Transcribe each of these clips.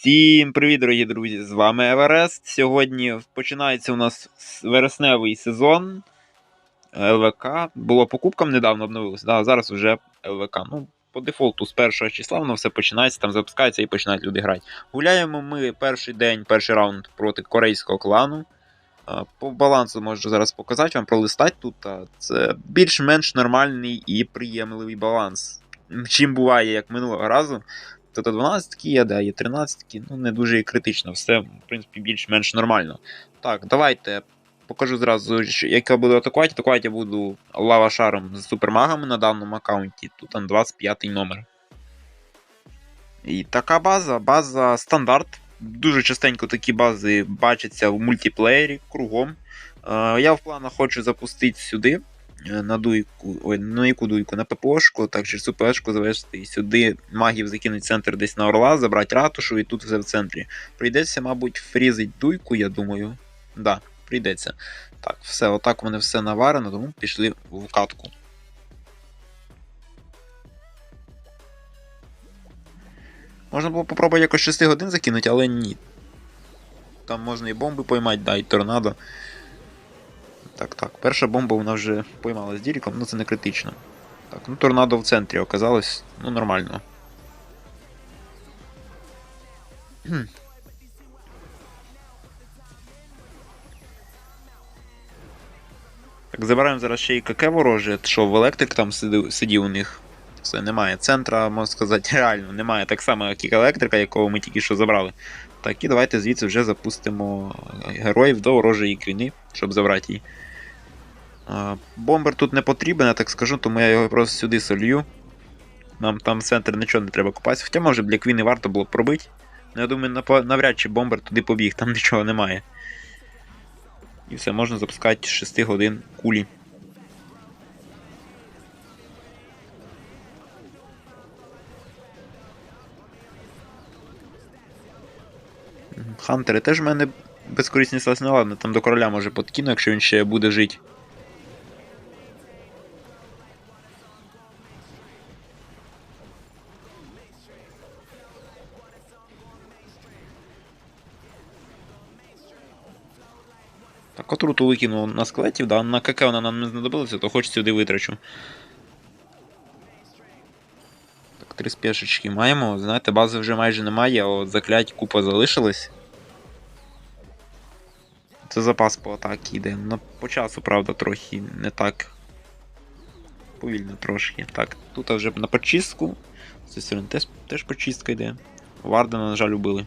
Всім привіт, дорогі друзі! З вами Еверест. Сьогодні починається у нас вересневий сезон ЛВК. Було по кубкам недавно обновилося. Да, зараз вже ЛВК. Ну, по дефолту з першого числа воно все починається, там запускається і починають люди грати. Гуляємо ми перший день, перший раунд проти корейського клану. По балансу можу зараз показати вам пролистати тут. Це більш-менш нормальний і приємливий баланс. Чим буває, як минулого разу. Тобто 12 є, да, є 13, ну не дуже і критично, все, в принципі, більш-менш нормально. Так, давайте покажу зразу, як я буду атакувати. Атакувати я буду лава шаром з супермагами на даному аккаунті. Тут там 25 номер. І така база, база стандарт. Дуже частенько такі бази бачаться в мультиплеєрі кругом. Е, я в планах хочу запустити сюди на дуйку, ой, на яку дуйку, на ППОшку, так через цю ППОшку завести і сюди магів закинуть центр десь на орла, забрати ратушу і тут все в центрі. Прийдеться, мабуть, фрізить дуйку, я думаю. Да, прийдеться. Так, все, отак вони все наварено, тому пішли в катку. Можна було попробувати якось 6 годин закинути, але ні. Там можна і бомби поймати, да, і торнадо. Так, так. Перша бомба вона вже поймала з діріком, ну це не критично. Так, ну торнадо в центрі оказалось, ну нормально. Так, забираємо зараз ще й каке вороже, що в електрик там сидів, сидів у них. Все, немає центра, можна сказати, реально, немає так само, як і електрика, якого ми тільки що забрали. Так, і давайте звідси вже запустимо героїв до ворожої кріни, щоб забрати її. Бомбер тут не потрібен, я так скажу, тому я його просто сюди солью. Нам там в центр нічого не треба купатися. Хоча, може, для квіни варто було б пробити. Ну, я думаю, навряд чи бомбер туди побіг, там нічого немає. І все, можна запускати 6 годин кулі. Хантери теж в мене безкорисні ну ладно, там до короля може подкину, якщо він ще буде жити. Отруту викинув на скелетів, да, на КК вона нам не знадобилася, то хоч сюди витрачу. Так, три спешечки маємо. Знаєте, бази вже майже немає, а от заклять купа залишилась. Це запас по атакі йде. Ну, по часу, правда, трохи не так. Повільно трошки. Так, тут вже на почистку. З цієї сторони теж, теж почистка йде. Вардена, на жаль, убили.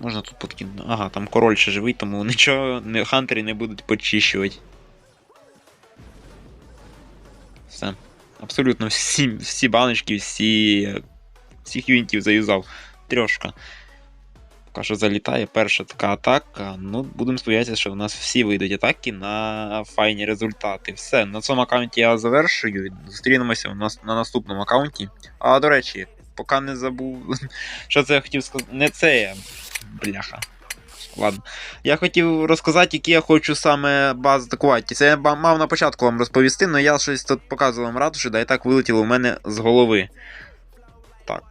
Можна тут подкинути. Ага, там король ще живий, тому нічого не, хантери не будуть почищувати. Все. Абсолютно всі, всі баночки, всі. Всіх юнітів заюзав. Трьошка. Поки що залітає перша така атака. Ну, будемо сподіватися, що в нас всі вийдуть атаки на файні результати. Все, на цьому аккаунті я завершую. Зустрінемося у нас на наступному аккаунті. А до речі, поки не забув. Що це я хотів сказати? Не це. я. Бляха. Ладно. Я хотів розказати, які я хочу саме бази атакувати. Це я мав на початку вам розповісти, але я щось тут показував вам ратуші, да і так вилетіло у мене з голови. Так.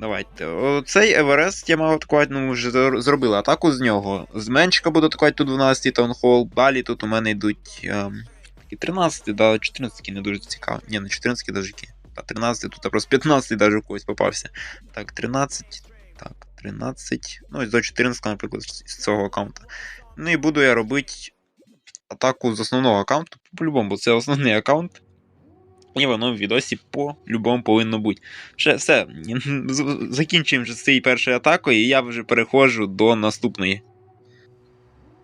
Давайте. Цей Еверест я мав атакувати, ну вже зробили атаку з нього. З меншика буду атакувати тут 12-й таунхол. Далі тут у мене йдуть ем, такі 13, да, 14 не дуже цікаво. Ні, не 14 даже які. Та 13, тут а просто 15 даже у когось попався. Так, 13. Так, 13. Ну, ось до 14, наприклад, з цього аккаунта. Ну і буду я робити атаку з основного аккаунту. По-любому, бо це основний аккаунт. І воно в відосі по-любому повинно бути. Ще все. Закінчуємо вже з цією першою атакою, і я вже переходжу до наступної.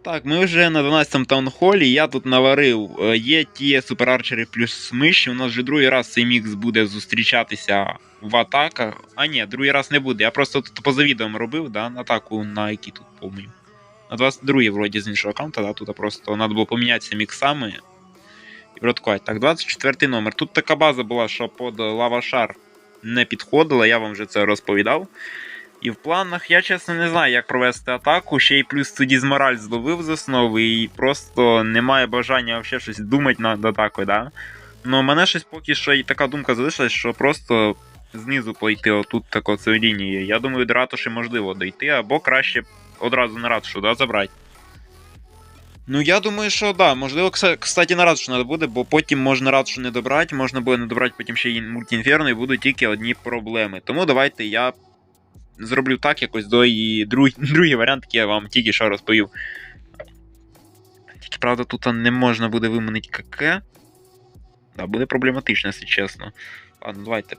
Так, ми вже на 12-му таунхолі. Я тут наварив. е, Є ті суперарчери плюс миші. У нас вже другий раз цей мікс буде зустрічатися в атаках. А ні, другий раз не буде. Я просто тут поза відео робив, да, атаку на які тут помню. На 22-й, вроді, з іншого аккаунта, да, тут просто треба було помінятися міксами і продкувати. Так, 24 номер. Тут така база була, що під лавашар не підходила, я вам вже це розповідав. І в планах я чесно не знаю, як провести атаку. Ще й плюс тоді з мораль зловив з основи, і просто немає бажання взагалі щось думати над атакою, да? Ну, мене щось поки що і така думка залишилась, що просто знизу пойти отут тако цією лінією. Я думаю, до ратуші можливо дойти, або краще одразу на ратушу, да, забрати. Ну, я думаю, що да. Можливо, кстати, на ратушу треба буде, бо потім можна ратушу не добрати, можна буде не добрати потім ще й мультіінферно, і будуть тільки одні проблеми. Тому давайте я зроблю так якось до і другий, другий варіант, який я вам тільки що розповів. Тільки, правда, тут не можна буде виманити КК. Да, буде проблематично, якщо чесно. Ладно, давайте.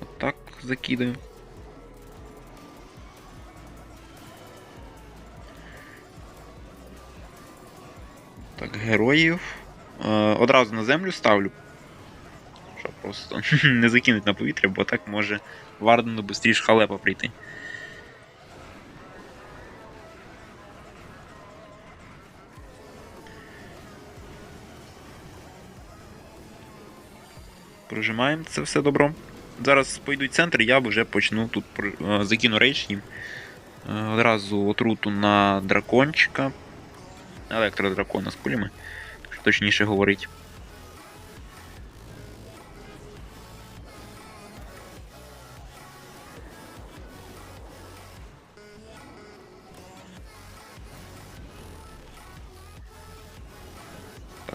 Отак закидаю. Так, героїв. Е, одразу на землю ставлю. Просто не закинуть на повітря, бо так може Вардену швидше халепа прийти. Прожимаємо це все добро. Зараз пойдуть центр, я вже почну тут е, закину рейдж їм. Е, Одразу отруту на дракончика. Електродракона з кулями, якщо точніше говорить.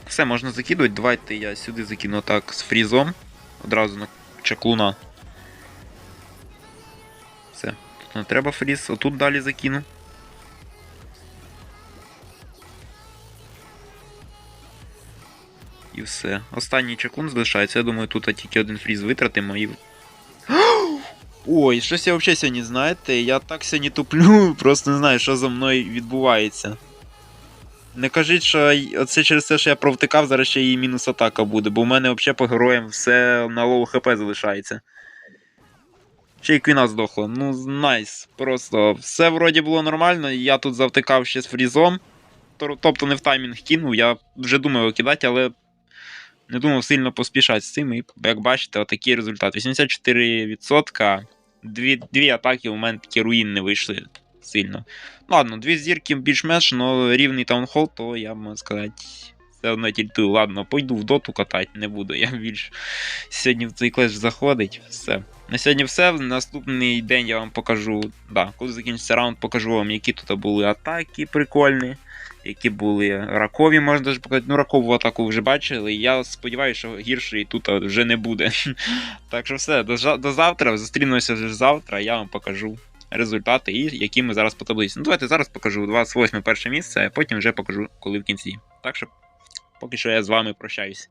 Все, можна закидувати. Давайте я сюди закину так з фрізом. Одразу на чаклуна. Все. Тут не треба фріз, отут далі закину. І все. Останній чаклун залишається. Я думаю, тут тільки один фріз витратимо і. Ой, щось я взагалі сьогодні, знаєте, я так сьогодні туплю, просто не знаю, що за мною відбувається. Не кажіть, що оце через те, що я провтикав, зараз ще і мінус атака буде, бо в мене взагалі по героям все на лоу хп залишається. Ще й квіна здохла. Ну, найс. Просто все вроді було нормально, я тут завтикав ще з фрізом. Тобто не в таймінг кинув, я вже думав його кидати, але не думав сильно поспішати з цим. І, як бачите, отакий результат. 84%. Дві, дві атаки у мене такі руїнні вийшли сильно. Ну, Ладно, дві зірки більш-менш, але рівний таунхол, то я можу сказати. Все одно тільтую. Ладно, пойду в доту катати, не буду. Я більш сьогодні в цей клеш заходить. Все. На сьогодні все. В наступний день я вам покажу. Да, коли закінчиться раунд, покажу вам, які тут були атаки прикольні, які були ракові, можна даже показати. Ну, ракову атаку вже бачили. Я сподіваюся, що гіршої тут вже не буде. Так що все, до, завтра. Зустрінемося вже завтра, я вам покажу результати які ми зараз по таблиці. Ну, давайте зараз покажу 28 перше місце, а потім вже покажу, коли в кінці. Так що, поки що я з вами прощаюсь.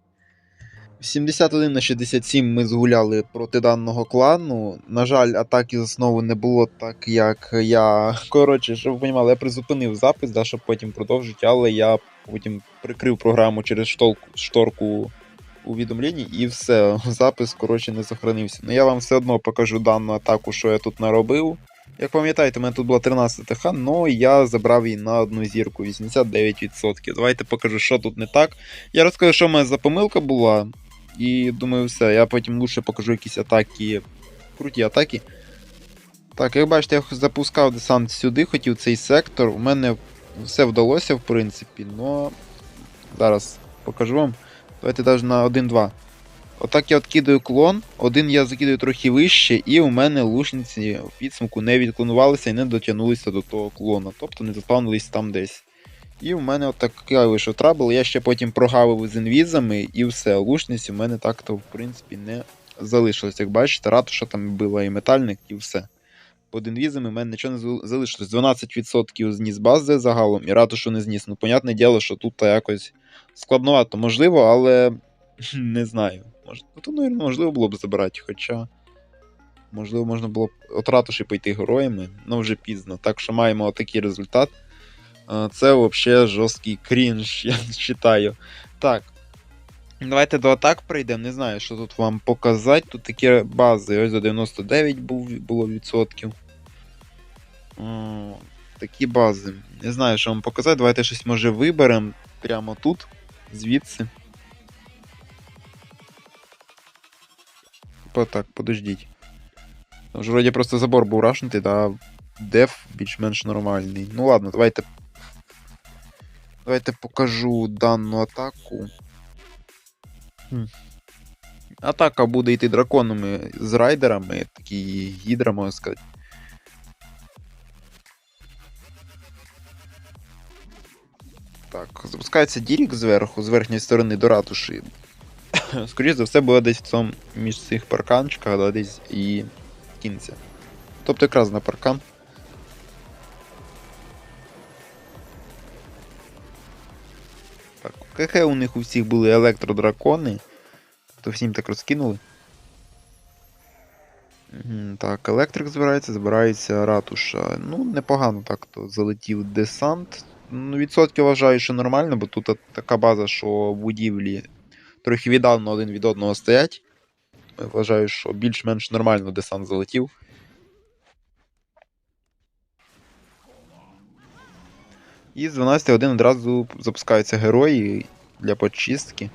71 на 67 ми згуляли проти даного клану. На жаль, атаки з основи не було так, як я. Коротше, щоб ви розуміли, я призупинив запис, да, щоб потім продовжити, але я потім прикрив програму через штолку, шторку увідомлень і все, запис, коротше, не сохранився. Ну я вам все одно покажу дану атаку, що я тут наробив. Як пам'ятаєте, у мене тут була 13 ТХ, але я забрав її на одну зірку, 89%. Давайте покажу, що тут не так. Я розкажу, що в мене за помилка була. І думаю, все, я потім лучше покажу якісь атаки. Круті атаки. Так, як бачите, я запускав десант сюди, хотів цей сектор. У мене все вдалося, в принципі, но зараз покажу вам. Давайте навіть на 1-2. Отак я відкидаю клон, один я закидаю трохи вище, і у мене лучниці в підсумку не відклонувалися і не дотягнулися до того клона, тобто не заспавнились там десь. І в мене отакий вийшов трабл. Я ще потім прогавив з інвізами, і все. Лучниці в мене так-то, в принципі, не залишилось. Як бачите, ратуша там била і метальник, і все. Під інвізами в мене нічого не залишилось. 12% зніс бази загалом, і ратушу не зніс. Ну, понятне діло, що тут якось складновато, можливо, але не знаю. Ну, то, мабуть, можливо було б забирати, хоча. Можливо, можна було б от ратуші пойти героями, але вже пізно. Так що маємо отакий результат. Це взагалі жорсткий крінж, я вважаю. Так. Давайте до атак прийдемо. Не знаю, що тут вам показати. Тут такі бази. Ось до 99 був, було відсотків. Такі бази. Не знаю, що вам показати. Давайте щось може виберемо прямо тут, звідси. Типа так, подождіть. Там ж вроді просто забор був рашнутий, да деф більш-менш нормальний. Ну ладно, давайте. Давайте покажу дану атаку. Хм. Атака буде йти драконами з райдерами, такі гідра, можна сказати. Так, запускається Дірік зверху, з верхньої сторони до ратуші. Скоріше за все, буде десь в цьому між цих парканчиках, да, десь і кінця. Тобто якраз на паркан. Так, КХ у них у всіх були електродракони. То всім так розкинули. Так, електрик збирається, збирається ратуша. Ну, непогано так то залетів десант. Ну, відсотки вважаю, що нормально, бо тут така база, що будівлі трохи віддалено один від одного стоять. Вважаю, що більш-менш нормально десант залетів. І з 12 годин одразу запускаються герої для почистки.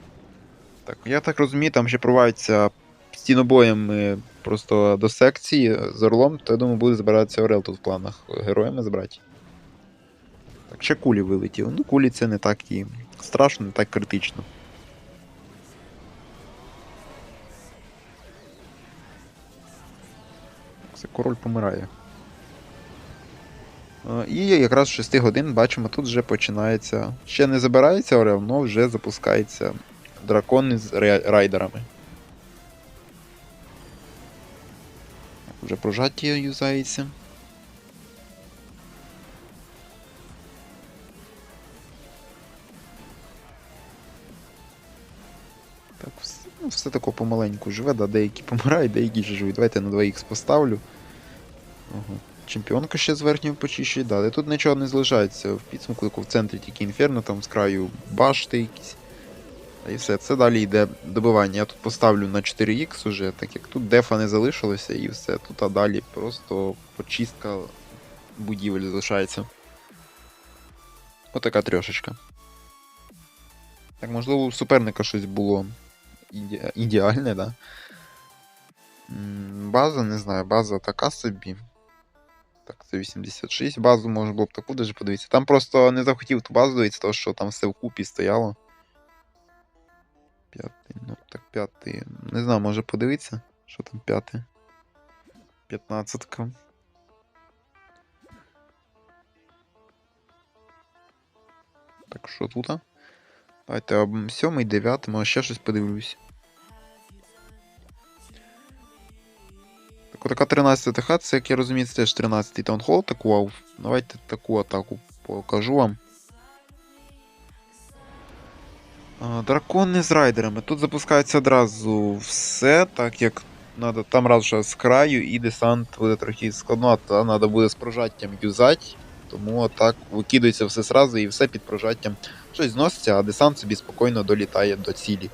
Так, я так розумію, там ще проводяться стінобоями просто до секції з орлом, то я думаю, буде збиратися Орел тут в планах героями збирати. Так, ще кулі вилетіли. Ну, кулі це не так і страшно, не так критично. Це король помирає. Е, І якраз з 6 годин бачимо, тут вже починається. Ще не забирається Орел, але вже запускається дракон з райдерами. Вже прожаття юзається. Все, тако помаленьку живе, да, деякі помирають, деякі ж живуть. Давайте на 2х поставлю. Ага. Чемпіонка ще з верхньої почищує, да, але тут нічого не залишається в підсумку, в центрі тільки інферно, там з краю башти якісь. І все, це далі йде добивання. Я тут поставлю на 4х уже, так як тут дефа не залишилося, і все. Тут а далі просто почистка будівель залишається. Отака трьошечка. Так, можливо, у суперника щось було іде... ідеальне, да? База, не знаю, база така собі. Так, це 86. Базу можна було б таку даже подивитися. Там просто не захотів ту базу дивитися, тому що там все вкупі стояло. П'ятий, ну так, п'ятий. Не знаю, може подивитися, що там п'ятий. П'ятнадцятка. Так, що тут? А? Давайте об сьомий, дев'ятий, може ще щось подивлюсь. Так, така 13 ТХ, це, як я розумію, це теж 13-й таунхол атакував. Давайте таку атаку покажу вам. Дракони з райдерами. Тут запускається одразу все, так як надо, там раз вже з краю і десант буде трохи складно, а треба буде з прожаттям юзати. Тому так викидується все сразу і все під прожаттям. Щось зноситься, а десант собі спокійно долітає до цілі.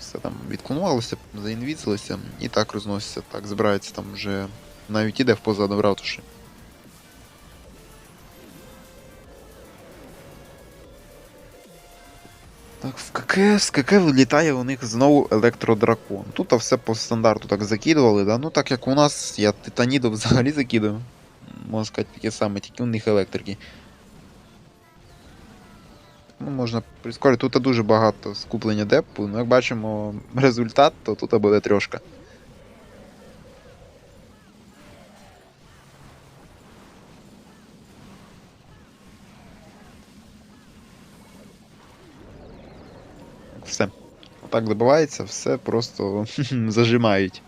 Все там відклонувалося, заінвіцилося і так розноситься. Так, збирається там вже навіть іде в позаду ратуші. В КК, КК вилітає у них знову електродракон. Тут все по стандарту так закидували, да? Ну так як у нас, я титанідов взагалі закидую. Можна сказати, таке саме, тільки у них електрики. Ну, можна прискорити. Тут дуже багато скуплення депу. Ну, як бачимо результат, то тут буде трошка. Все. Отак добивається, все просто зажимають.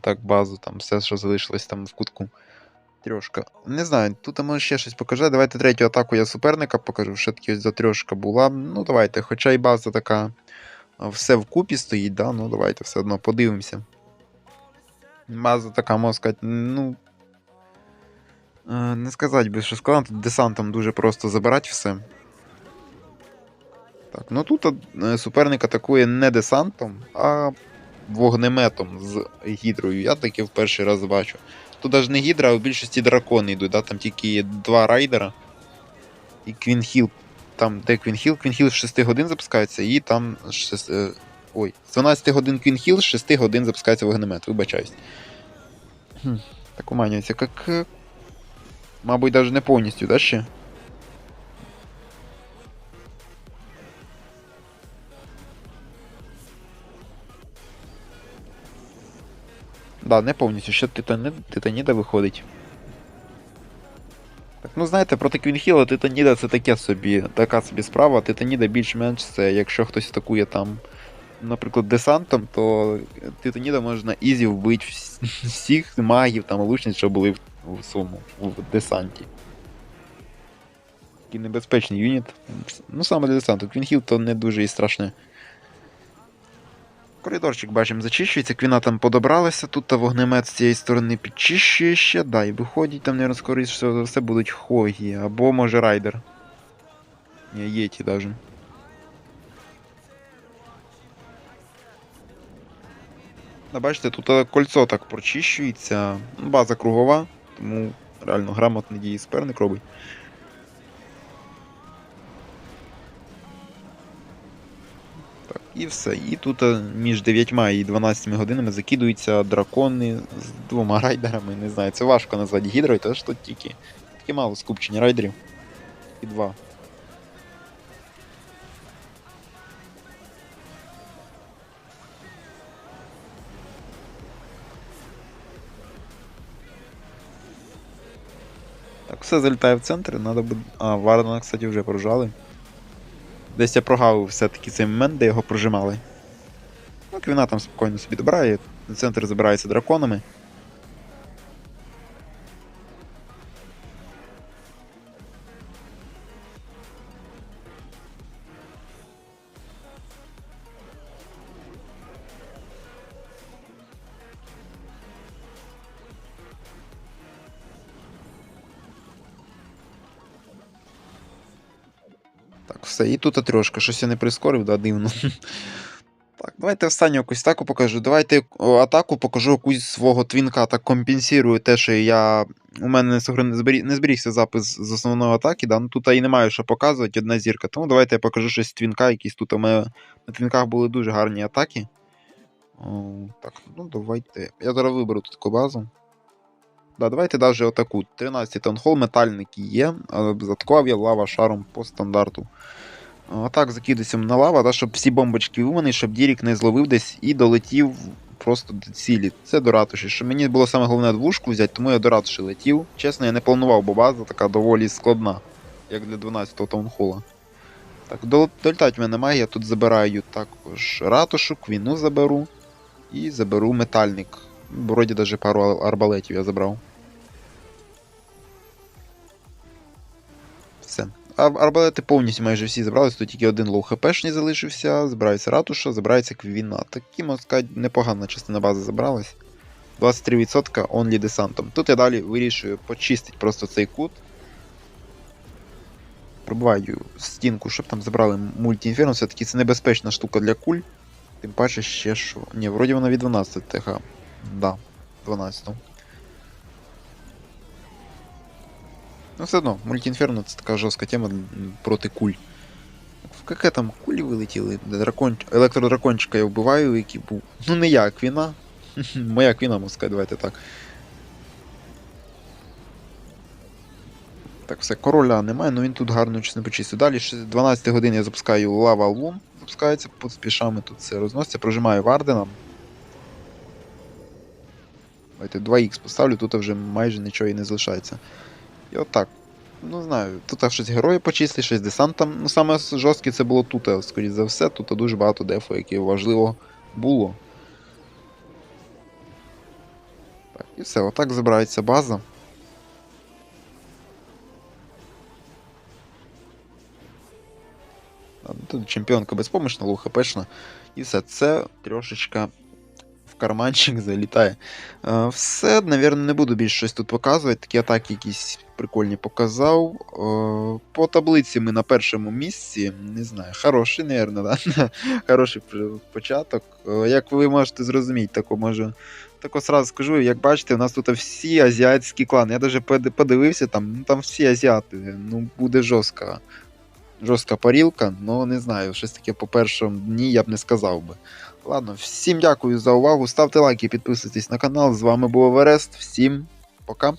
Так, базу, там, все, що залишилось там в кутку. Трьошка. Не знаю, тут може ще щось покаже. Давайте третю атаку я суперника покажу. Ще таки ось за трьошка була. Ну, давайте, хоча і база така. Все вкупі стоїть, да? ну давайте все одно подивимося. База така, можна сказати, ну. Не сказати би, що складно, тут десантом дуже просто забирати все. Так, ну тут е, суперник атакує не десантом, а вогнеметом з гідрою. Я таке в перший раз бачу. Тут навіть не гідра, а в більшості дракони йдуть, да? там тільки є два райдера. І Квінхіл. Там, де Квінхіл? Квінхіл з 6 годин запускається, і там. з шес- е, Ой, з 12 годин Квінхіл, з 6 годин запускається вогнемет, вибачаюсь. Так уманюється, як. е, Мабуть, навіть не повністю, да, ще? Да, не повністю, ще Титані... Титаніда виходить. Так, ну знаєте, проти Квінхіла Титаніда це таке собі, така собі справа. Титаніда більш-менш це, якщо хтось атакує там, наприклад, десантом, то Титаніда можна ізі вбити всіх магів там лучниць, що були в, своєму в десанті. Такий небезпечний юніт. Ну саме для десанту. Квінхіл то не дуже і страшне. Коридорчик бачимо, зачищується, квіна там подобралася, тут та вогнемет з цієї сторони підчищує ще, да, і виходять там, наверное, скоріше за все будуть хогі, або може райдер. Ні, єті даже. Да, бачите, тут е, кольцо так прочищується. Ну, База кругова, тому реально грамотний дії суперник робить. І. І тут е, між 9 і 12 годинами закидуються дракони з двома райдерами. Не знаю, це важко назвати гідрою, що тут тільки, тільки мало скупчення райдерів. І два. Так, все залітає в центр, надо буде. А, Вардена, кстати, вже прожали. Десь я прогавив все-таки цей момент, де його прожимали. Ну, Квіна там спокійно собі добирає, центр забирається драконами. Так, все, і тут трьошка, щось я не прискорив, да, дивно. Так, давайте останню якусь атаку покажу. Давайте атаку покажу якусь свого твінка, так компенсую те, що я. У мене не, сохран- не зберігся запис з основної атаки, да? ну тут і немає що показувати, одна зірка. Тому давайте я покажу щось з твінка, якісь тут у мене на твінках були дуже гарні атаки. О, так, ну давайте. Я зараз виберу тут таку базу. Да, давайте навіть отаку. 13 тонхол, метальники є, а затков я лава шаром по стандарту. А так, закидуємося на лава, да, щоб всі бомбочки вимані, щоб Дірік не зловив десь і долетів просто до цілі. Це до ратуші. Що мені було саме головне двушку взяти, тому я до ратуші летів. Чесно, я не планував, бо база така доволі складна, як для 12-го таунхола. Так, дол- долітать в мене немає, я тут забираю також ратушу, квіну заберу і заберу метальник. Вроді даже пару арбалетів я забрав. Все. Арбалети повністю майже всі забралися, тут тільки один лоу хпшний залишився, збирається ратуша, збирається квіна. Такі, можна сказати, непогана частина бази забралась. 23% онлі десантом. Тут я далі вирішую почистити просто цей кут. Пробиваю стінку, щоб там забрали мультіінферно. Все-таки це небезпечна штука для куль. Тим паче ще що. Ні, вроді вона від 12 ТХ. Да, 12. Ну, все одно, мультіінферно це така жорстка тема проти куль. В КК там кулі вилетіли, дракон... електродракончика я вбиваю, який був. Ну не я, квіна. Моя квіна, можна сказати, давайте так. Так, все, короля немає, ну він тут гарно щось не почистив. Далі з 12 годин я запускаю лава лун, запускається, поспішами тут все розноситься, прожимаю Вардена. Давайте 2х поставлю, тут вже майже нічого і не залишається. І отак. Ну, знаю, тут щось герої почистили, щось десантом. Ну, саме жорстке це було тут, скоріш за все. Тут дуже багато дефу, яке важливо було. Так, і все, отак забирається база. Тут чемпіонка безпомощна, лоу хпшна. І все, це трошечка карманчик залітає. Е, Все, напевно, не буду більше щось тут показувати. Такі атаки якісь прикольні показав. Е, По таблиці ми на першому місці. Не знаю, хороший, напевно, да? хороший початок. Е, Як ви можете зрозуміти, тако може. Тако сразу скажу, як бачите, у нас тут всі азіатські клани. Я навіть подивився, там, ну там всі азіати. Ну, буде жорстка. Жорстка парілка, ну не знаю, щось таке по першому дні я б не сказав би. Ладно, всім дякую за увагу. Ставте лайки, підписуйтесь на канал. З вами був Еверест. Всім пока.